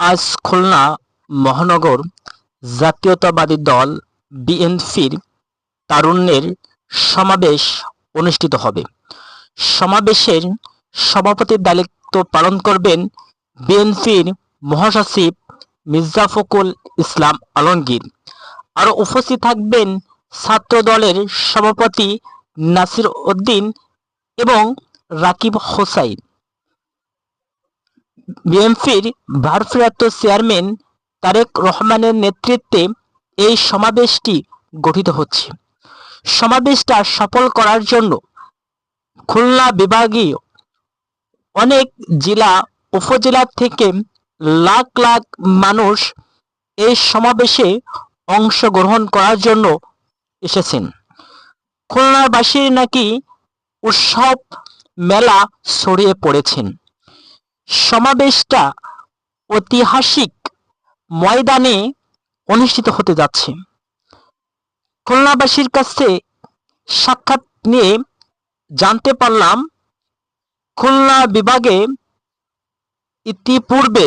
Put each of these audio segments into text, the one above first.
আজ খুলনা মহানগর জাতীয়তাবাদী দল বিএনপির তারুণ্যের সমাবেশ অনুষ্ঠিত হবে। সমাবেশের সভাপতির দায়িত্ব পালন করবেন বিএনপির মহাসচিব মির্জা ফখরুল ইসলাম আলমগীর। আরও উপস্থিত থাকবেন ছাত্র দলের সভাপতি নাসির উদ্দিন এবং রাকিব হোসাইন। বিএনপির ভারপ্রাপ্ত চেয়ারম্যান তারেক রহমানের নেতৃত্বে এই সমাবেশটি গঠিত হচ্ছে। সমাবেশটা সফল করার জন্য খুলনা বিভাগীয় অনেক জেলা, উপজেলা থেকে লাখ লাখ মানুষ এই সমাবেশে অংশগ্রহণ করার জন্য এসেছেন। খুলনাবাসীর নাকি উৎসব মেলা ছড়িয়ে পড়েছেন। সমাবেশটা ঐতিহাসিক ময়দানে অনুষ্ঠিত হতে যাচ্ছে। খুলনাবাসীর কাছে সাক্ষাৎ নিয়ে জানতে পারলাম, খুলনা বিভাগে ইতিপূর্বে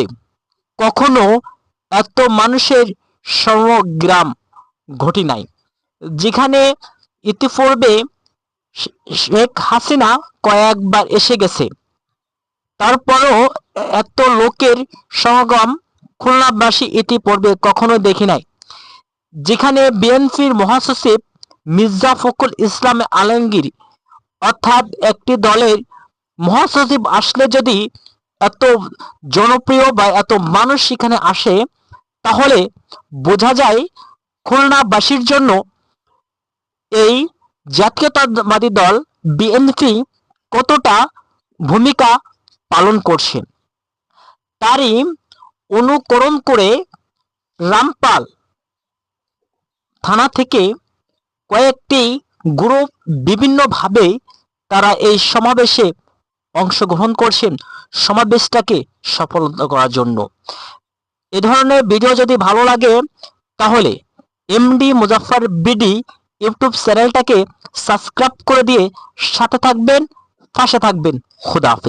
কখনো এত মানুষের সমগ্রাম ঘটি নাই। যেখানে ইতিপূর্বে শেখ হাসিনা কয়েকবার এসে গেছে। তারপরও এত লোকের সমাগম খুলনাবাসী ইতিপূর্বে কখনো দেখি নাই। যেখানে বিএনপির মহাসচিব মির্জা ফখরুল ইসলাম আলমগীর অর্থাৎ একটি দলের মহাসচিব আসলে যদি এত জনপ্রিয় বা এত মানুষ সেখানে আসে, তাহলে বোঝা যায় খুলনাবাসীর জন্য এই জাতীয়তাবাদী দল বিএনপি কতটা ভূমিকা পালন করছেন। তারই অনুকরণ করে রামপাল থানা থেকে কয়েকটি গ্রুপ বিভিন্নভাবে তারা এই সমাবেশে অংশগ্রহণ করছেন, সমাবেশটাকে সফল করার জন্য। এ ধরনের ভিডিও যদি ভালো লাগে, তাহলে এমডি মুজাফফর বিডি ইউটিউব চ্যানেলটাকে সাবস্ক্রাইব করে দিয়ে সাথে থাকবেন, পাশে থাকবেন। খুদা